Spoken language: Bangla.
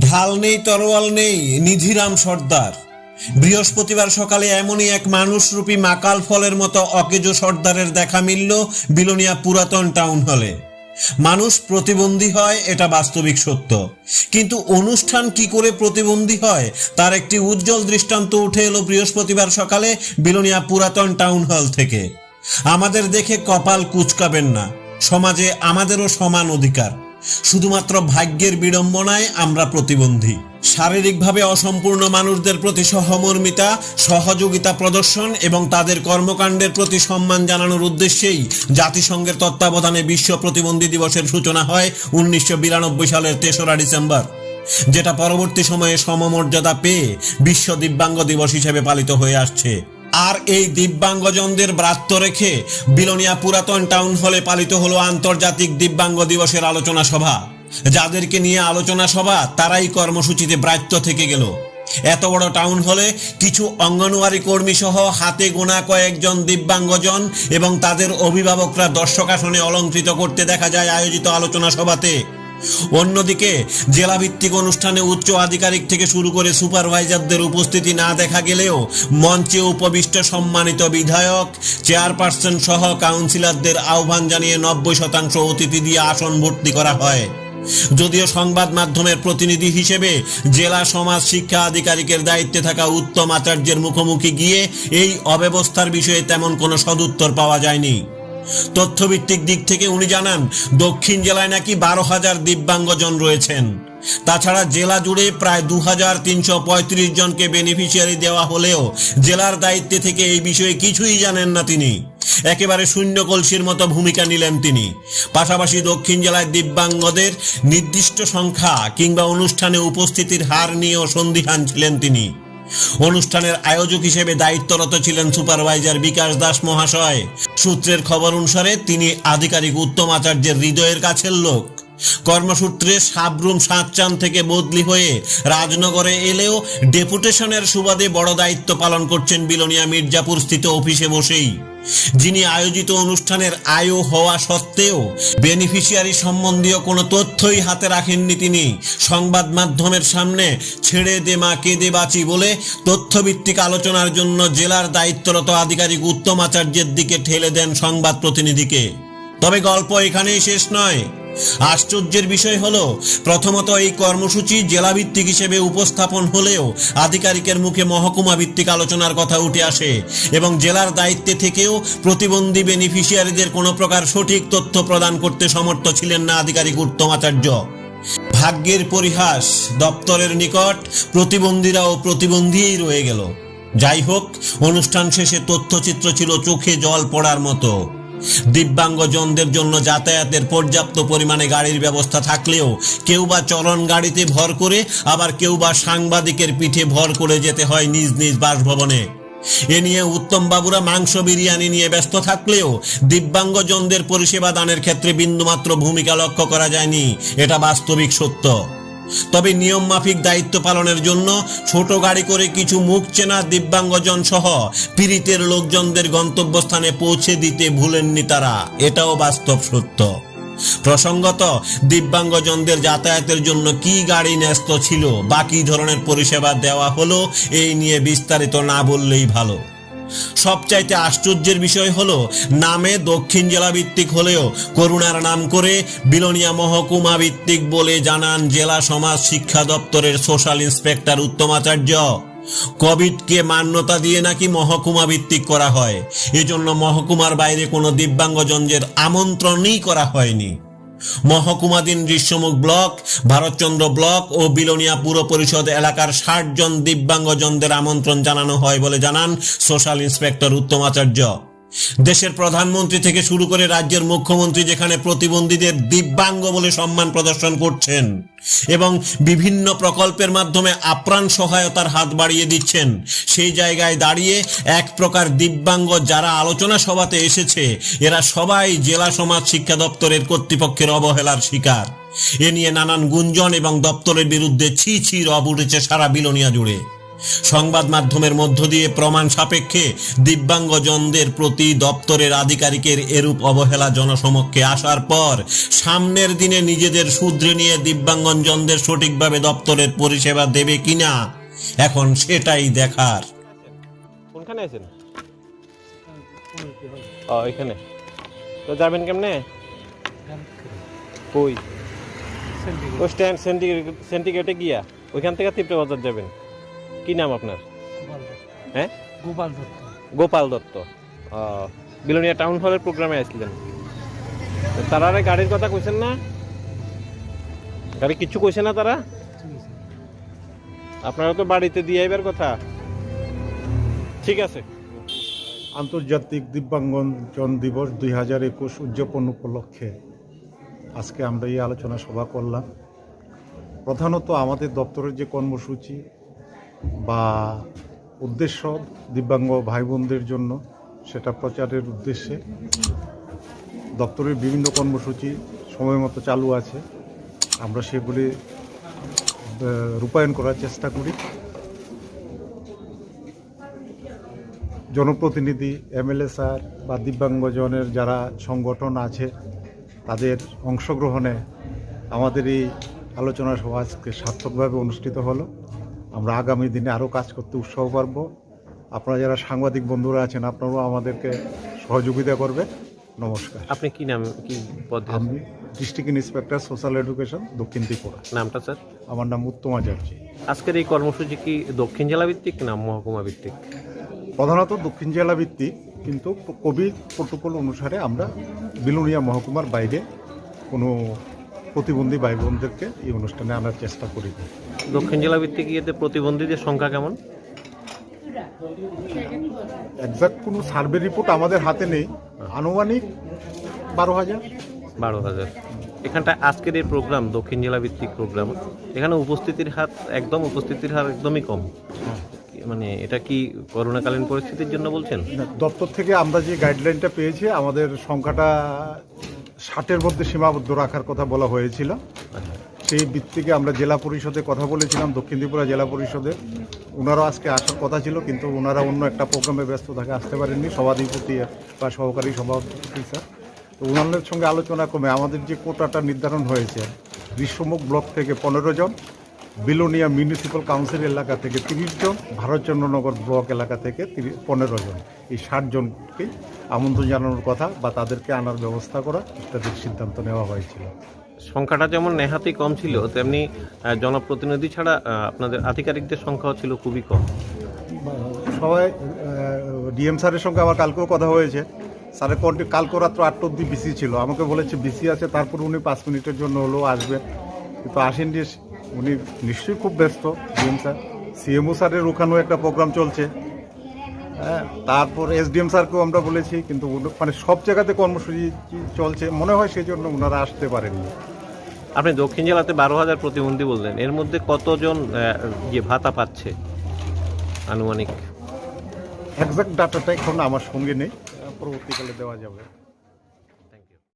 ঢাল নেই, তরোয়াল নেই, নিধিরাম সর্দার। বৃহস্পতিবার সকালে এমনই এক মানুষরূপী মাকাল ফলের মতো অকেজো সর্দারের দেখা মিলল বিলোনিয়া পুরাতন টাউন হলে। মানুষ প্রতিবন্ধী হয়, এটা বাস্তবিক সত্য। কিন্তু অনুষ্ঠান কি করে প্রতিবন্ধী হয়, তার একটি উজ্জ্বল দৃষ্টান্ত উঠে এলো বৃহস্পতিবার সকালে বিলোনিয়া পুরাতন টাউন হল থেকে। আমাদের দেখে কপাল কুচকাবেন না, সমাজে আমাদেরও সমান অধিকার। শুধুমাত্র ভাগ্যের বিড়ম্বনায় আমরা প্রতিবন্ধী। শারীরিকভাবে অসম্পূর্ণ মানুষদের প্রতি সহমর্মিতা, সহযোগিতা প্রদর্শন এবং তাদের কর্মকাণ্ডের প্রতি সম্মান জানানোর উদ্দেশ্যেই জাতিসংঘের তত্ত্বাবধানে বিশ্ব প্রতিবন্ধী দিবসের সূচনা হয় উনিশশো বিরানব্বই সালের তেসরা ডিসেম্বর, যেটা পরবর্তী সময়ে সমমর্যাদা পেয়ে বিশ্ব দিব্যাঙ্গ দিবস হিসেবে পালিত হয়ে আসছে। আর এই দিব্যাঙ্গজনদের ব্রাত্য রেখে বিলোনিয়া পুরাতন টাউন হলে পালিত হলো আন্তর্জাতিক দিব্যাঙ্গ দিবসের আলোচনা সভা। যাদেরকে নিয়ে আলোচনা সভা, তারাই কর্মসূচিতে ব্রাত্য থেকে গেল। এত বড় টাউন হলে কিছু অঙ্গনওয়াড়ি কর্মী সহ হাতে গোনা কয়েকজন দিব্যাঙ্গজন এবং তাদের অভিভাবকরা দর্শক আসনে অলঙ্কৃত করতে দেখা যায় আয়োজিত আলোচনা সভাতে। অন্যদিকে, জেলাভিত্তিক অনুষ্ঠানে উচ্চ আধিকারিক থেকে শুরু করে সুপারভাইজারদের উপস্থিতি না দেখা গেলেও মঞ্চে উপবিষ্ট সম্মানিত বিধায়ক, চেয়ারপারসন সহ কাউন্সিলরদের আহ্বান জানিয়ে নব্বই শতাংশ অতিথি দিয়ে আসন ভর্তি করা হয়। যদিও সংবাদ মাধ্যমের প্রতিনিধি হিসেবে জেলা সমাজ শিক্ষা আধিকারিকের দায়িত্বে থাকা উত্তম আচার্যের মুখোমুখি গিয়ে এই অব্যবস্থার বিষয়ে তেমন কোনো সদুত্তর পাওয়া যায়নি। তথ্যভিত্তিক দিক থেকে উনি জানান, দক্ষিণ জেলায় নাকি বারো হাজার দিব্যাঙ্গজন রয়েছেন। তাছাড়া জেলা জুড়ে প্রায় দু হাজার তিনশো পঁয়ত্রিশ জনকে বেনিফিশিয়ারি দেওয়া হলেও জেলার দায়িত্বে থেকে এই বিষয়ে কিছুই জানেন না তিনি। একেবারে শূন্য কলসির মতো ভূমিকা নিলেন তিনি। পাশাপাশি দক্ষিণ জেলায় দিব্যাঙ্গদের নির্দিষ্ট সংখ্যা কিংবা অনুষ্ঠানে উপস্থিতির হার নিয়েও সন্দিহান ছিলেন তিনি। অনুষ্ঠানের আয়োজক হিসেবে দায়িত্বরত ছিলেন সুপারভাইজার বিকাশ দাস মহাশয়। সূত্রের খবর অনুসারে তিনি আধিকারিক উত্তম আচার্যের হৃদয়ের কাছের লোক। কর্মসূত্রে সাবরুম সাতচান থেকে বদলি হয়ে রাজনগরে এলেও ডেপুটেশনের সুবাদে বড় দায়িত্ব পালন করছেন বিলোনিয়া মির্জাপুর স্থিত অফিসে বসেই। যিনি আয়োজিত অনুষ্ঠানের আয়ু হওয়া সত্ত্বেও বেনিফিশিয়ারি সম্বন্ধীয় কোনো তথ্যই হাতে রাখেননি তিনি। সংবাদ মাধ্যমের সামনে ছেড়ে দে মা কেঁদে বাঁচি বলে তথ্যভিত্তিক আলোচনার জন্য জেলার দায়িত্বরত আধিকারিক উত্তম আচার্যের দিকে ঠেলে দেন সংবাদ প্রতিনিধিকে। তবে গল্প এখানেই শেষ নয়। আশ্চর্যের বিষয় হলো, প্রথমত এই কর্মসূচি জেলাভিত্তিক হিসেবে উপস্থাপন হলেও আধিকারিকের মুখে মহকুমা ভিত্তিক আলোচনার কথা উঠে আসে এবং জেলার দায়িত্বে থেকেও প্রতিবন্ধী বেনিফিশিয়ারিদের কোনো প্রকার সঠিক তথ্য প্রদান করতে সমর্থ ছিলেন না আধিকারিক উত্তম আচার্য ভাগ্যের পরিহাস দপ্তরের নিকট প্রতিবন্ধীরাও প্রতিবন্ধীই রয়ে গেল। যাই হোক, অনুষ্ঠান শেষে তথ্যচিত্র ছিল চোখে জল পড়ার মতো। দিব্যাঙ্গজনদের জন্য যাতায়াতের পর্যাপ্ত পরিমাণে গাড়ির ব্যবস্থা থাকলেও কেউ বা চলন গাড়িতে ভর করে, আবার কেউ বা সাংবাদিকের পিঠে ভর করে যেতে হয় নিজ নিজ বাসভবনে। এ নিয়ে উত্তম বাবুরা মাংস বিরিয়ানি নিয়ে ব্যস্ত থাকলেও দিব্যাঙ্গজনদের পরিষেবা দানের ক্ষেত্রে বিন্দুমাত্র ভূমিকা লক্ষ্য করা যায়নি। এটা বাস্তবিক সত্য। তবে নিয়ম মাফিক দায়িত্ব পালনের জন্য ছোট গাড়ি করে কিছু মুখ চেনা দিব্যাঙ্গজন সহ পীড়িতের লোকজনদের গন্তব্যস্থানে পৌঁছে দিতে ভুলেননি তারা। এটাও বাস্তব সত্য। প্রসঙ্গত, দিব্যাঙ্গজনদের যাতায়াতের জন্য কি গাড়ি ন্যস্ত ছিল বাকি ধরনের পরিষেবা দেওয়া হলো, এই নিয়ে বিস্তারিত না বললেই ভালো। সবচাইতে আশ্চর্যের বিষয় হলো, নামে দক্ষিণ জেলা ভিত্তিক হলেও করুণার নাম করে বিলোনিয়া মহকুমা ভিত্তিক বলে জানান জেলা সমাজ শিক্ষা দপ্তরের সোশ্যাল ইন্সপেক্টর উত্তমাচার্য। কোভিডকে মান্যতা দিয়ে নাকি মহকুমা ভিত্তিক করা হয়, এজন্য মহকুমার বাইরে কোনো দিব্যাঙ্গজনদের আমন্ত্রণই করা হয়নি। মহকুমাধীন দৃশ্যমুখ ব্লক, ভারতচন্দ্র ব্লক ও বিলোনিয়া পুর পরিষদ এলাকার ষাট জন দিব্যাঙ্গজনদের আমন্ত্রণ জানানো হয় বলে জানান সোশ্যাল ইন্সপেক্টর উত্তম আচার্য। দেশের প্রধানমন্ত্রী থেকে শুরু করে রাজ্যের মুখ্যমন্ত্রী যেখানে প্রতিবন্ধীদের দিব্যাঙ্গ বলে সম্মান প্রদর্শন করছেন এবং বিভিন্ন প্রকল্পের মাধ্যমে আপ্রাণ সহায়তার হাত বাড়িয়ে দিচ্ছেন, সেই জায়গায় দাঁড়িয়ে এক প্রকার দিব্যাঙ্গ যারা আলোচনা সভাতে এসেছে, এরা সবাই জেলা সমাজ শিক্ষা দপ্তরের কর্তৃপক্ষের অবহেলার শিকার। এ নিয়ে নানান গুঞ্জন এবং দপ্তরের বিরুদ্ধে ছি ছি রব উঠেছে সারা বিলোনিয়া জুড়ে। সংবাদ মাধ্যমের মধ্য দিয়ে প্রমাণ সাপেক্ষে দিব্যাঙ্গজনদের প্রতি দপ্তরের আধিকারিকের এরূপ অবহেলা জনসমক্ষে আসার পর সামনের দিনে নিজেদের শুধরে নিয়ে দিব্যাঙ্গজনদের সঠিকভাবে দপ্তরের পরিষেবা দেবে কিনা এখন সেটাই দেখার। কোনখানে আছেন? ও এখানে। তো যাবেন কেমনে? কই? ও স্ট্যান্ড সেন্টিগ্রেড সেন্টিগ্রেডে গিয়া। ওইখান থেকে তিপ্রে বাজার যাবেন। কি নাম আপনার? হ্যাঁ? গোপাল দত্ত। গোপাল দত্ত। ও, বিলোনিয়া টাউন হলের প্রোগ্রামে আসছিলেন। তো তারা গাড়ির কথা কইছেন না? গাড়ি কিচ্ছু কইছে না তারা? আপনারা তো বাড়িতে দিয়ে আইবার কথা। ঠিক আছে। আন্তর্জাতিক দিব্যাঙ্গজন দিবস দুই হাজার একুশ উদযাপন উপলক্ষে আজকে আমরা এই আলোচনা সভা করলাম। প্রধানত আমাদের দপ্তরের যে কর্মসূচি বা উদ্দেশ্য দিব্যাঙ্গ ভাই বোনদের জন্য সেটা প্রচারের উদ্দেশ্যে। দপ্তরের বিভিন্ন কর্মসূচি সময় মতো চালু আছে। আমরা সেগুলি রূপায়ণ করার চেষ্টা করি। জনপ্রতিনিধি, এমএলএ স্যার বা দিব্যাঙ্গজনের যারা সংগঠন আছে, তাদের অংশগ্রহণে আমাদের এই আলোচনা সভা আজকে সার্থকভাবে অনুষ্ঠিত হলো। আমরা আগামী দিনে আরও কাজ করতে উৎসাহ পারব। আপনারা যারা সাংবাদিক বন্ধুরা আছেন আপনারাও আমাদেরকে সহযোগিতা করবে নমস্কার। আপনি কি নাম কি পদে আমি ডিস্ট্রিক্ট ইন্সপেক্টর সোশ্যাল এডুকেশন দক্ষিণ ত্রিপুরা। নামটা স্যার? আমার নাম উত্তম আচার্য। আজকের এই কর্মসূচি কি দক্ষিণ জেলা ভিত্তিক না মহকুমা ভিত্তিক? প্রধানত দক্ষিণ জেলা ভিত্তিক কিন্তু কোভিড প্রোটোকল অনুসারে আমরা বিলুনিয়া মহকুমার বাইরে কোনো প্রতিবন্ধী ভাই বোনদেরকে এই অনুষ্ঠানে আনার চেষ্টা করি। দক্ষিণ জেলা ভিত্তিক ইয়েতে প্রতিবন্ধীদের সংখ্যা কেমন? একজাক্ট কোনো সার্ভে রিপোর্ট আমাদের হাতে নেই। আনুমানিক বারো হাজার। বারো হাজার। এখানটা আজকের এই প্রোগ্রাম দক্ষিণ জেলা ভিত্তিক প্রোগ্রাম এখানে উপস্থিতির হার একদম উপস্থিতির হার একদমই কম। মানে এটা কি করোনাকালীন পরিস্থিতির জন্য বলছেন? দপ্তর থেকে আমরা যে গাইডলাইনটা পেয়েছি আমাদের সংখ্যাটা ষাটের মধ্যে সীমাবদ্ধ রাখার কথা বলা হয়েছিল। আচ্ছা। সেই ভিত্তিকে আমরা জেলা পরিষদে কথা বলেছিলাম, দক্ষিণ ত্রিপুরা জেলা পরিষদে। ওনারাও আজকে আসার কথা ছিল, কিন্তু ওনারা অন্য একটা প্রোগ্রামে ব্যস্ত থাকে আসতে পারেননি। সভাধিপতি বা সহকারী সভাপতি, স্যার। তো ওনাদের সঙ্গে আলোচনা কমে আমাদের যে কোটাটা নির্ধারণ হয়েছে, বিশ্বমুখ ব্লক থেকে পনেরো জন, বিলোনিয়া মিউনিসিপ্যাল কাউন্সিল এলাকা থেকে তিরিশ জন, ভারতচন্দ্রনগর ব্লক এলাকা থেকে পনেরো জন। এই ষাট জনকেই আমন্ত্রণ জানানোর কথা বা তাদেরকে আনার ব্যবস্থা করা ইত্যাদির সিদ্ধান্ত নেওয়া হয়েছিল। সংখ্যাটা যেমন নেহাতি কম ছিল, তেমনি জনপ্রতিনিধি ছাড়া আপনাদের আধিকারিকদের সংখ্যাও ছিল খুবই কম। সবাই ডিএম স্যারের সঙ্গে আমার কালকেও কথা হয়েছে। স্যারের কন্টি, কালকে রাত্র আটটা অব্দি বিসি ছিল। আমাকে বলেছে বিসি আছে, তারপর উনি পাঁচ মিনিটের জন্য হলেও আসবেন কিন্তু আসেন উনি নিশ্চয়ই খুব ব্যস্ত, ডিএম স্যার। সিএমও স্যারের ওখানেও একটা প্রোগ্রাম চলছে। হ্যাঁ তারপর এসডিএম স্যারকেও আমরা বলেছি কিন্তু মানে সব জায়গাতে কর্মসূচি চলছে মনে হয় সেই জন্য ওনারা আসতে পারেননি। আপনি দক্ষিণ জেলাতে বারো হাজার প্রতিবন্ধী বললেন এর মধ্যে কতজন ইয়ে ভাতা পাচ্ছে আনুমানিক? একজাক্ট ডাটাটা এখন আমার সঙ্গে নেই। পরবর্তীকালে দেওয়া যাবে।